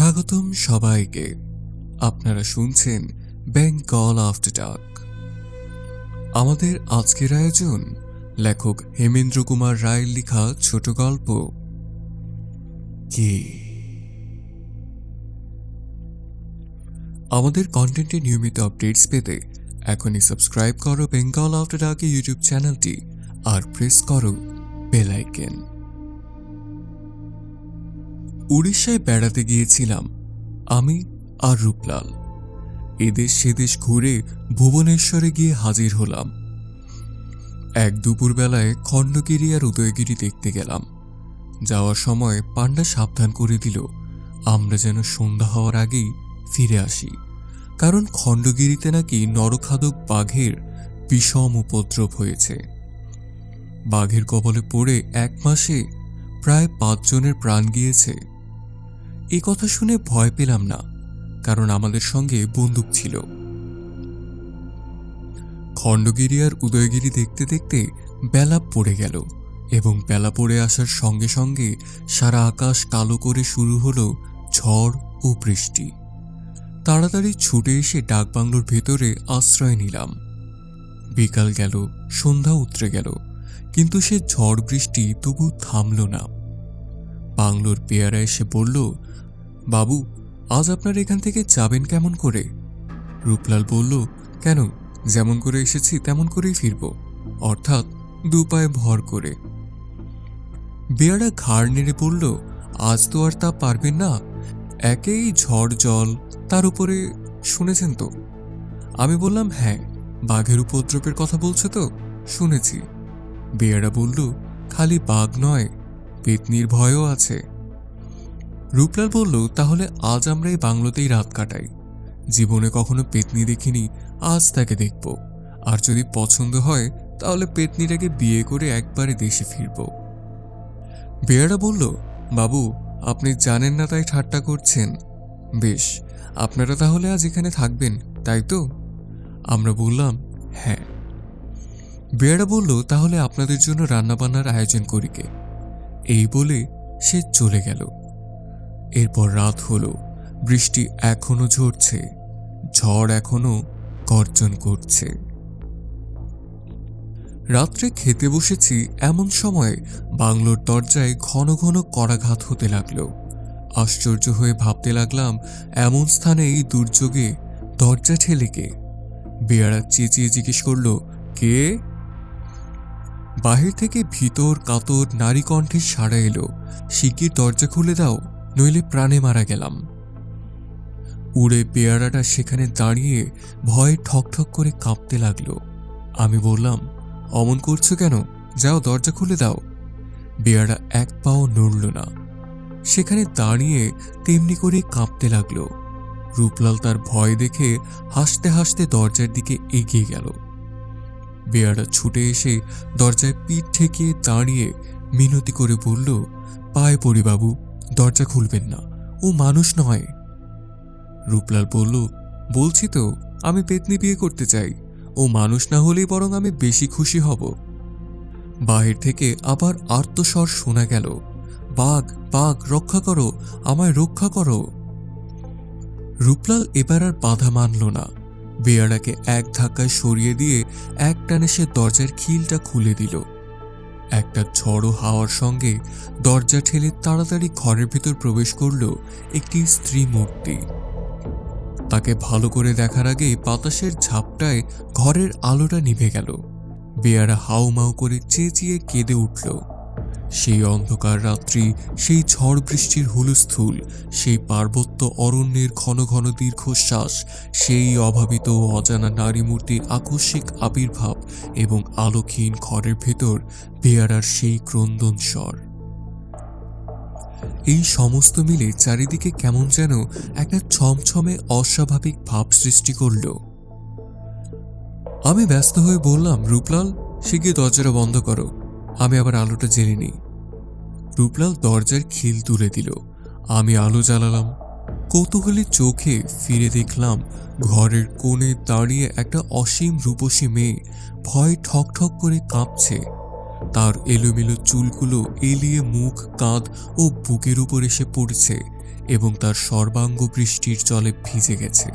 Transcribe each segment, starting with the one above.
স্বাগতম সবাইকে। আপনারা শুনছেন বেঙ্গল আফটার ডাক আমাদের আজকের আয়োজন, লেখক হেমেন্দ্র কুমার রায়ের লেখা ছোট গল্প। কে? আমাদের কন্টেন্টে নিয়মিত আপডেটস পেতে এখনই সাবস্ক্রাইব করো বেঙ্গল আফটার ডাক ইউটিউব চ্যানেলটি আর প্রেস করো বেল আইকন উড়িষ্যায় বেড়াতে গিয়েছিলাম, আমি আর রূপলাল। এদেশ সেদেশ ঘুরে ভুবনেশ্বরে গিয়ে হাজির হলাম। এক দুপুরবেলায় খণ্ডগিরি আর উদয়গিরি দেখতে গেলাম। যাওয়ার সময় পান্ডা সাবধান করে দিল, আমরা যেন সন্ধ্যা হওয়ার আগেই ফিরে আসি। কারণ খণ্ডগিরিতে নাকি নরখাদক বাঘের বিষম উপদ্রব হয়েছে। বাঘের কবলে পড়ে এক মাসে প্রায় পাঁচজনের প্রাণ গিয়েছে। এ কথা শুনে ভয় পেলাম না, কারণ আমাদের সঙ্গে বন্দুক ছিল। খণ্ডগিরি আর উদয়গিরি দেখতে দেখতে বেলা পড়ে গেল এবং বেলা পড়ে আসার সঙ্গে সঙ্গে সারা আকাশ কালো করে শুরু হলো ঝড় ও বৃষ্টি। তাড়াতাড়ি ছুটে এসে ডাকবাংলোর ভেতরে আশ্রয় নিলাম। বিকাল গেল, সন্ধ্যা উতরে গেল, কিন্তু সে ঝড় বৃষ্টি তবু থামল না। বাংলোর পেয়ারা এসে বলল বাবু, আজ আপনার এখান থেকে যাবেন কেমন করে? রূপলাল বলল, কেন? যেমন করে এসেছি, তেমন করেই ফিরব। অর্থাৎ দু পায়ে ভর করে। বেয়ারা ঘাড় নেড়ে বলল, আজ তো আর তা পারবেন না। একেই ঝড় জল, তার উপরে শুনেছেন তো? আমি বললাম হ্যাঁ বাঘের উপদ্রবের কথা বলছো তো? শুনেছি। বেয়ারা বলল, খালি বাঘ নয়, পেতনির ভয়ও আছে। রূপলাল বলল, তাহলে আজ আমরা এই বাংলোতেই রাত কাটাই। জীবনে কখনো পেতনি দেখিনি, আজ তাকে দেখব। আর যদি পছন্দ হয়, তাহলে পেতনিটাকে বিয়ে করে একবারে দেশে ফিরব। বেয়ারা বলল, বাবু, আপনি জানেন না তাই ঠাট্টা করছেন। বেশ, আপনারা তাহলে আজ এখানে থাকবেন, তাই তো? আমরা বললাম হ্যাঁ। বেয়ারা বলল, তাহলে আপনাদের জন্য রান্নাবান্নার আয়োজন করিকে এই বলে সে চলে গেল। এরপর রাত হলো। বৃষ্টি এখনও ঝরছে, ঝড় এখনও গর্জন করছে। রাত্রে খেতে বসেছি এমন সময় বাংলোর দরজায় ঘন ঘন করাঘাত হতে লাগল। আশ্চর্য হয়ে ভাবতে লাগলাম, এমন স্থানে এই দুর্যোগে দরজা ঠেলে কে? বেয়ারা চেঁচিয়ে জিজ্ঞেস করল, কে? বাহির থেকে ভিতর কাতর নারী কণ্ঠে সাড়া এলো। শিগগির দরজা খুলে দাও। নইলে প্রাণে মারা গেলাম। উড়ে পেয়ারাটা সেখানে দাঁড়িয়ে ভয়ে ঠকঠক করে কাঁপতে লাগল। আমি বললাম, অমন করছ কেন? যাও, দরজা খুলে দাও। বেয়ারা এক পাও নড়ল না। সেখানে দাঁড়িয়ে তেমনি করে কাঁপতে লাগল। রূপলাল তার ভয় দেখে হাসতে হাসতে দরজার দিকে এগিয়ে গেল। বেয়ারা ছুটে এসে দরজায় পিঠ ঠেকিয়ে দাঁড়িয়ে মিনতি করে বলল, পায়ে পড়ি বাবু। দরজা খুলবেন না। ও মানুষ নয়। রূপলাল বলল, বলছি তো, আমি পেতনি বিয়ে করতে চাই। ও মানুষ না হলেই বরং আমি বেশি খুশি হব। বাহির থেকে আবার আর্তস্বর শোনা গেল, বাঘ বাঘ, রক্ষা করো, আমায় রক্ষা করো। রূপলাল এবার আর বাধা মানল না। বেয়ারাকে এক ধাক্কায় সরিয়ে দিয়ে এক টানে সে দরজার খিলটা খুলে দিল। একটা ঝড়ো হাওয়ার সঙ্গে দরজা ঠেলে তাড়াতাড়ি ঘরের ভেতর প্রবেশ করল একটি স্ত্রী মূর্তি। তাকে ভালো করে দেখার আগে বাতাসের ঝাপটায় ঘরের আলোটা নিভে গেল। বেয়ারা হাউমাউ করে চেঁচিয়ে কেঁদে উঠল। সেই অন্ধকার রাত্রি, সেই ঝড় বৃষ্টির হুলস্থুল, সেই পার্বত্য অরণ্যের ঘন ঘন দীর্ঘশ্বাস, সেই অভাবিত অজানা নারী মূর্তির আকস্মিক আবির্ভাব এবং আলোকহীন ঘরের ভেতর বেয়ারার সেই ক্রন্দন স্বর। এই সমস্ত মিলে চারিদিকে কেমন যেন একটা ছমছমে অস্বাভাবিক ভাব সৃষ্টি করল। আমি ব্যস্ত হয়ে বললাম, রূপলাল, শিগগির দরজাটা বন্ধ করো। আমি আবার আলোটা জেনে নিই। রূপলাল দরজার খিল তুলে দিল। আমি আলো জ্বালালাম। কৌতূহলী চোখে ফিরে দেখলাম ঘরের কোণে দাঁড়িয়ে একটা অসীম রূপসী মেয়ে ভয় ঠক ঠক করে কাঁপছে। তার এলোমেলো চুলগুলো এলিয়ে মুখ, কাঁধ ও বুকের উপর এসে পড়ছে এবং তার সর্বাঙ্গ বৃষ্টির জলে ভিজে গেছে।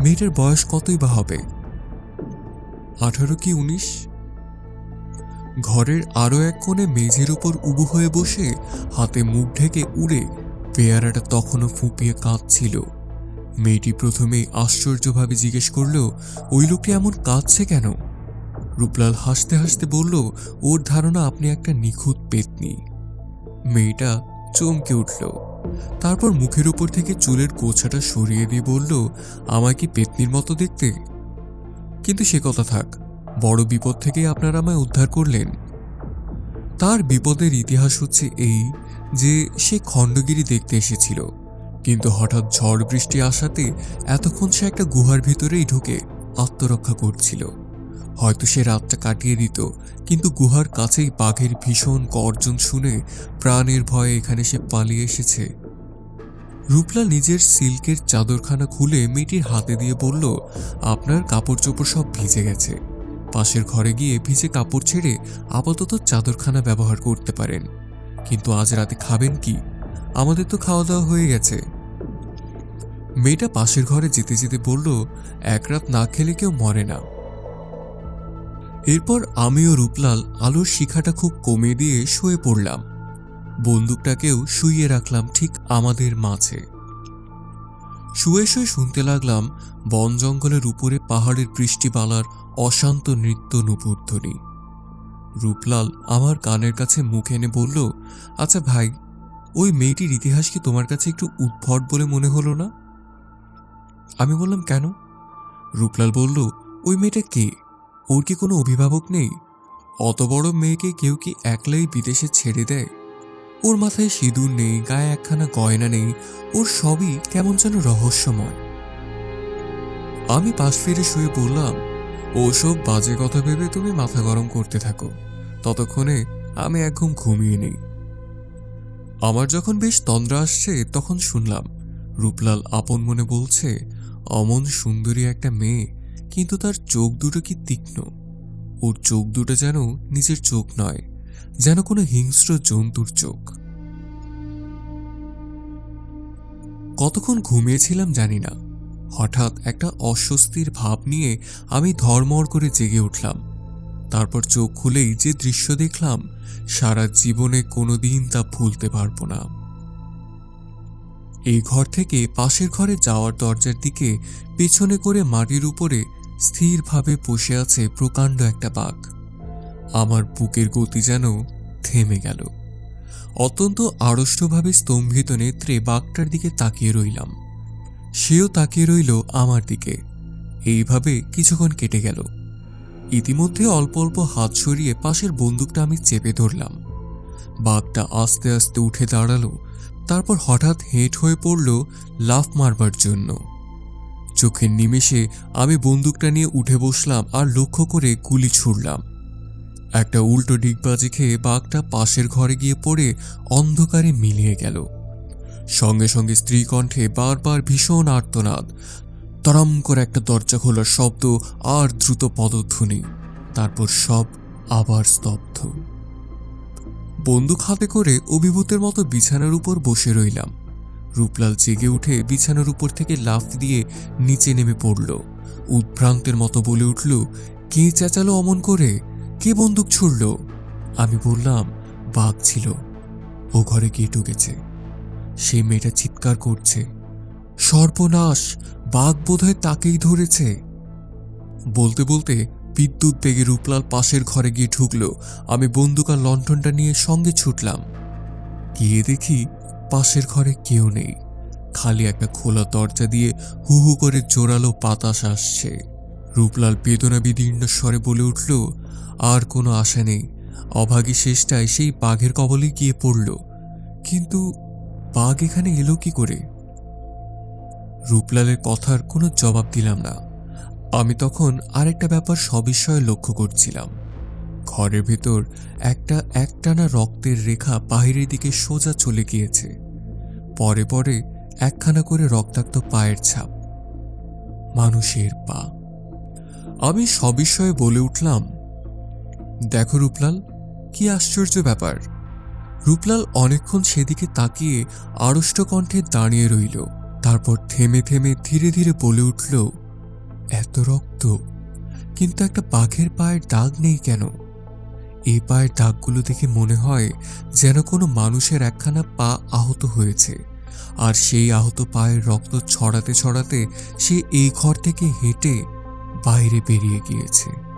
মেয়েটার বয়স কতই বা হবে? আঠারো কি উনিশ? ঘরের আরও এক কোণে মেঝের উপর উবু হয়ে বসে হাতে মুখ ঢেকে উড়ে পেয়ারাটা তখনও ফুঁপিয়ে কাঁদছিল। মেয়েটি প্রথমেই আশ্চর্যভাবে জিজ্ঞেস করল, ওই লোকটি এমন কাঁদছে কেন? রূপলাল হাসতে হাসতে বলল, ওর ধারণা আপনি একটা নিখুঁত পেতনি। মেয়েটা চমকে উঠল। তারপর মুখের উপর থেকে চুলের গোছাটা সরিয়ে দিয়ে বলল, আমায় কি পেতনির মতো দেখতে? কিন্তু সে কথা থাক বড় বিপদ থেকে আপনারা আমায় উদ্ধার করলেন। তার বিপদের ইতিহাস হচ্ছে এই যে সে খণ্ডগিরি দেখতে এসেছিল। কিন্তু হঠাৎ ঝড় বৃষ্টি আসাতে এতক্ষণ সে একটা গুহার ভিতরেই ঢুকে আত্মরক্ষা করছিল। হয়তো সে রাতটা কাটিয়ে দিত, কিন্তু গুহার কাছেই বাঘের ভীষণ গর্জন শুনে প্রাণের ভয়ে এখানে সে পালিয়ে এসেছে। রূপলা নিজের সিল্কের চাদরখানা খুলে মেয়েটির হাতে দিয়ে বলল, আপনার কাপড় চোপড় সব ভিজে গেছে। পাশের ঘরে গিয়ে ভিজে কাপড় ছেড়ে আপাতত চাদরখানা ব্যবহার করতে পারেন। কিন্তু আজ রাতে খাবেন কি? আমাদের তো খাওয়া দাওয়া হয়ে গেছে। মেয়েটা পাশের ঘরে যেতে যেতে বলল, এক রাত না খেলে কেউ মরে না। এরপর আমি ও রূপলাল আলোর শিখাটা খুব কমিয়ে দিয়ে শুয়ে পড়লাম। বন্দুকটাকেও শুইয়ে রাখলাম ঠিক আমাদের মাঝে। শুয়ে শুয়ে শুনতে লাগলাম বন জঙ্গলের উপরে পাহাড়ের বৃষ্টিবালার অশান্ত নৃত্য নুপুরধ্বনি। রূপলাল আমার কানের কাছে মুখ এনে বলল আচ্ছা ভাই, ওই মেয়েটির ইতিহাস কি তোমার কাছে একটু উদ্ভট বলে মনে হলো না? আমি বললাম, কেন? রূপলাল বলল, ওই মেয়েটা কে? ওর কি কোনো অভিভাবক নেই? অত বড় মেয়েকে কেউ কি একলাই বিদেশে ছেড়ে দেয়? ওর মাথায় সিঁদুর নেই, গায়ে একখানা গয়না নেই, ওর সবই কেমন যেন রহস্যময়। আমি পাশ ফিরে শুয়ে বললাম ওসব বাজে কথা ভেবে তুমি মাথা গরম করতে থাকো। ততক্ষণে আমি এক ঘুম ঘুমিয়ে নেই। আমার যখন বেশ তন্দ্রা আসছে, তখন শুনলাম, রূপলাল আপন মনে বলছে, অমন সুন্দরী একটা মেয়ে, কিন্তু তার চোখ দুটো কি তীক্ষ্ণ। ওর চোখ দুটো যেন নিজের চোখ নয়। যেন কোনো হিংস্র জন্তুর চোখ। কতক্ষণ ঘুমিয়েছিলাম জানি না। হঠাৎ একটা অস্বস্তির ভাব নিয়ে আমি ধর্মর করে জেগে উঠলাম। তারপর চোখ খুলেই যে দৃশ্য দেখলাম, সারা জীবনে কোনোদিন তা ভুলতে পারব না। এই ঘর থেকে পাশের ঘরে যাওয়ার দরজার দিকে পেছনে করে মাটির উপরে স্থিরভাবে বসে আছে প্রকাণ্ড একটা বাঘ। আমার বুকের গতি যেন থেমে গেল। অত্যন্ত আড়ষ্টভাবে স্তম্ভিত নেত্রে বাঘটার দিকে তাকিয়ে রইলাম। সেও তাকিয়ে রইল আমার দিকে। এইভাবে কিছুক্ষণ কেটে গেল। ইতিমধ্যে অল্প অল্প হাত সরিয়ে পাশের বন্দুকটা আমি চেপে ধরলাম। বাঘটা আস্তে আস্তে উঠে দাঁড়াল, তারপর হঠাৎ হেঁট হয়ে পড়ল লাফ মারবার জন্য। চোখের নিমেষে আমি বন্দুকটা নিয়ে উঠে বসলাম আর লক্ষ্য করে গুলি ছুড়লাম। একটা উল্টো ডিগবাজি খেয়ে বাঘটা পাশের ঘরে গিয়ে পড়ে অন্ধকারে মিলিয়ে গেল। সঙ্গে সঙ্গে স্ত্রী কণ্ঠে বারবার ভীষণ আর্তনাদ। তরম করে একটা দরজা খোলার শব্দ আর দ্রুত পদধ্বনি। তারপর সব আবার স্তব্ধ। বন্দুক হাতে করে অভিভূতের মতো বিছানার উপর বসে রইলাম। রূপলাল জেগে উঠে বিছানার উপর থেকে লাফ দিয়ে নিচে নেমে পড়ল। উদ্ভ্রান্তের মতো বলে উঠল, কে চেঁচালো অমন করে? কে বন্দুক ছুড়ল? আমি বললাম, বাঘ ছিল। ও ঘরে গিয়ে ঢুকেছে। সে মেয়েটা চিৎকার করছে। সর্বনাশ! বাঘ বোধহয় তাকেই ধরেছে। বলতে বলতে বিদ্যুৎ বেগে রূপলাল পাশের ঘরে গিয়ে ঢুকলো। আমি বন্দুক আর লণ্ঠনটা নিয়ে সঙ্গে ছুটলাম। গিয়ে দেখি পাশের ঘরে কেউ নেই। খালি একটা খোলা দরজা দিয়ে হু হু করে জোরালো বাতাস আসছে। রূপলাল বেদনা বিদীর্ণ স্বরে বলে উঠল আর কোনো আশা নেই। অভাগী শেষটায় সেই বাঘের কবলে গিয়ে পড়ল। কিন্তু বাঘ এখানে এলো কি করে? রূপলালের কথার কোনো জবাব দিলাম না। আমি তখন আরেকটা ব্যাপার সবিষয়ে লক্ষ্য করছিলাম। ঘরের ভেতর একটা একটানা রক্তের রেখা বাহিরের দিকে সোজা চলে গিয়েছে। পরে পরে একখানা করে রক্তাক্ত পায়ের ছাপ। মানুষের পা। আমি সবিষয়ে বলে উঠলাম দেখো রূপলাল, কি আশ্চর্য ব্যাপার। রূপলাল অনেকক্ষণ সেদিকে তাকিয়ে আড়ষ্ট কণ্ঠে দাঁড়িয়ে রইল, তারপর থেমে থেমে ধীরে ধীরে বলে উঠল, এত রক্ত, কিন্তু একটা বাঘের পায়ের দাগ নেই কেন? এই পায়ের দাগগুলো দেখে মনে হয় যেন কোনো মানুষের একখানা পা আহত হয়েছে, আর সেই আহত পায়ের রক্ত ছড়াতে ছড়াতে সে এই ঘর থেকে হেঁটে বাইরে বেরিয়ে গিয়েছে।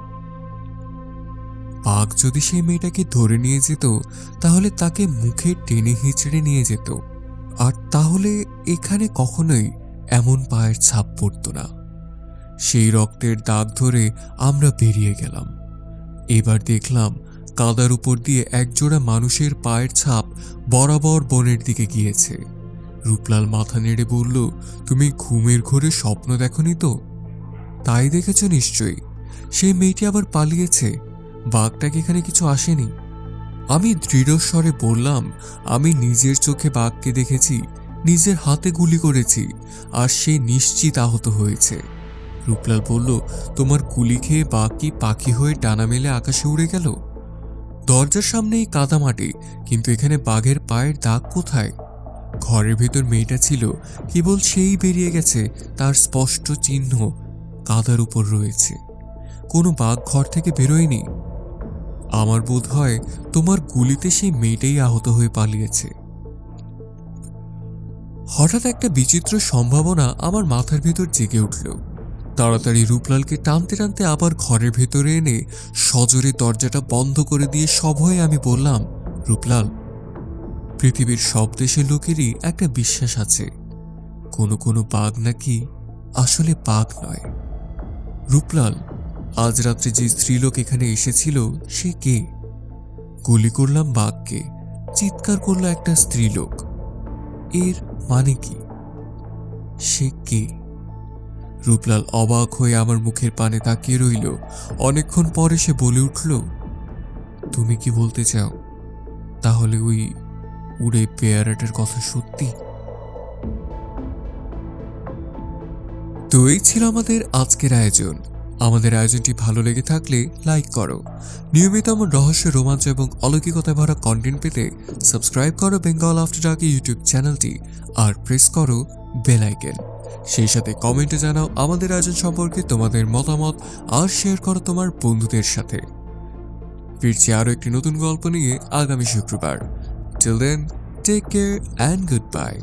বাঘ যদি সেই মেয়েটাকে ধরে নিয়ে যেত, তাহলে তাকে মুখে টেনে হিঁচড়ে নিয়ে যেত। আর তাহলে এখানে কখনোই এমন পায়ের ছাপ পড়তো না। সেই রক্তের দাগ ধরে আমরা বেরিয়ে গেলাম। এবার দেখলাম কাদার উপর দিয়ে একজোড়া মানুষের পায়ের ছাপ বরাবর বনের দিকে গিয়েছে। রূপলাল মাথা নেড়ে বলল, তুমি ঘুমের ঘোরে স্বপ্ন দেখনি তো? তাই দেখেছ নিশ্চয়ই। সেই মেয়েটি আবার পালিয়েছে। বাঘটাকে এখানে কিছু আসেনি? আমি দৃঢ়স্বরে বললাম, আমি নিজের চোখে বাঘকে দেখেছি, নিজের হাতে গুলি করেছি, আর সে নিশ্চিত আহত হয়েছে। রূপলাল বলল, তোমার গুলি খেয়ে বাঘ কি পাখি হয়ে ডানা মেলে আকাশে উড়ে গেল? দরজার সামনেই কাদামাটি কিন্তু এখানে বাঘের পায়ের দাগ কোথায়? ঘরের ভেতর মেয়েটা ছিল, কেবল সেই বেরিয়ে গেছে, তার স্পষ্ট চিহ্ন কাদার উপর রয়েছে। কোনো বাঘ ঘর থেকে বেরোয়নি। আমার বোধ হয় তোমার গুলিতে সেই মেয়েটাই আহত হয়ে পালিয়েছে। হঠাৎ একটা বিচিত্র সম্ভাবনা আমার মাথার ভেতর জেগে উঠল। তাড়াতাড়ি রূপলালকে টানতে টানতে আবার ঘরের ভেতরে এনে সজোরে দরজাটা বন্ধ করে দিয়ে সভয়ে আমি বললাম, রূপলাল, পৃথিবীর সব দেশের লোকেরই একটা বিশ্বাস আছে। কোনো কোনো বাঘ নাকি আসলে বাঘ নয়। রূপলাল আজ রাত্রে যে স্ত্রীলোক এখানে এসেছিল, সে কে? গুলি করলাম বাঘকে, চিৎকার করল একটা স্ত্রীলোক। এর মানে কি? সে কে? রূপলাল অবাক হয়ে আমার মুখের পানে তাকিয়ে রইল। অনেকক্ষণ পরে সে বলে উঠল, তুমি কি বলতে চাও? তাহলে ওই উড়ে পেয়ারাটার কথা সত্যি? তো এই ছিল আমাদের আজকের আয়োজন। আমাদের আয়োজনটি ভালো লেগে থাকলে লাইক করো। নিয়মিত আমার রহস্য, রোমাঞ্চ এবং অলৌকিকতায় ভরা কন্টেন্ট পেতে সাবস্ক্রাইব করো বেঙ্গল আফটার ডাক ইউটিউব চ্যানেলটি আর প্রেস করো বেল সেই সাথে কমেন্টে জানাও আমাদের আয়োজন সম্পর্কে তোমাদের মতামত আর শেয়ার করো তোমার বন্ধুদের সাথে। ফিরছি আরও একটি নতুন গল্প নিয়ে আগামী শুক্রবার। Till then take care and goodbye